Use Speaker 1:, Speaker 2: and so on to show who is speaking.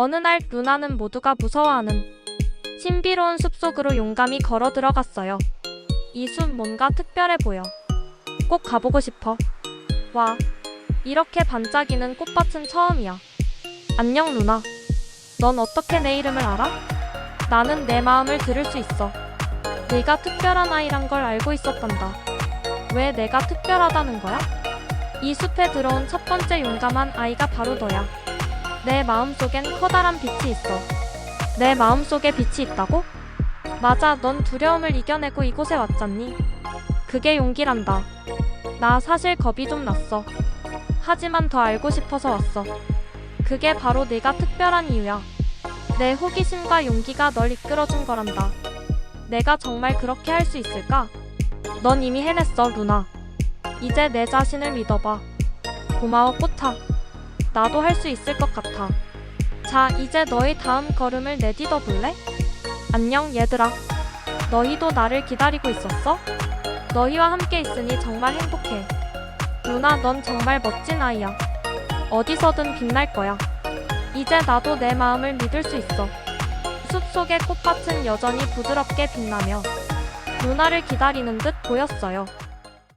Speaker 1: 어느 날 루나는 모두가 무서워하는 신비로운 숲속으로 용감히 걸어 들어갔어요. 이 숲 뭔가 특별해 보여. 꼭 가보고 싶어. 와, 이렇게 반짝이는 꽃밭은 처음이야. 안녕 루나. 넌 어떻게 내 이름을 알아? 나는 내 마음을 들을 수 있어. 네가 특별한 아이란 걸 알고 있었단다. 왜 내가 특별하다는 거야? 이 숲에 들어온 첫 번째 용감한 아이가 바로 너야. 내 마음속엔 커다란 빛이 있어. 내 마음속에 빛이 있다고? 맞아, 넌 두려움을 이겨내고 이곳에 왔잖니. 그게 용기란다. 나 사실 겁이 좀 났어. 하지만 더 알고 싶어서 왔어. 그게 바로 네가 특별한 이유야. 내 호기심과 용기가 널 이끌어준 거란다. 내가 정말 그렇게 할 수 있을까? 넌 이미 해냈어, 루나. 이제 내 자신을 믿어봐. 고마워, 꽃아. 나도 할 수 있을 것 같아. 자, 이제 너의 다음 걸음을 내딛어 볼래? 안녕, 얘들아. 너희도 나를 기다리고 있었어? 너희와 함께 있으니 정말 행복해. 루나, 넌 정말 멋진 아이야. 어디서든 빛날 거야. 이제 나도 내 마음을 믿을 수 있어. 숲 속의 꽃밭은 여전히 부드럽게 빛나며 루나를 기다리는 듯 보였어요.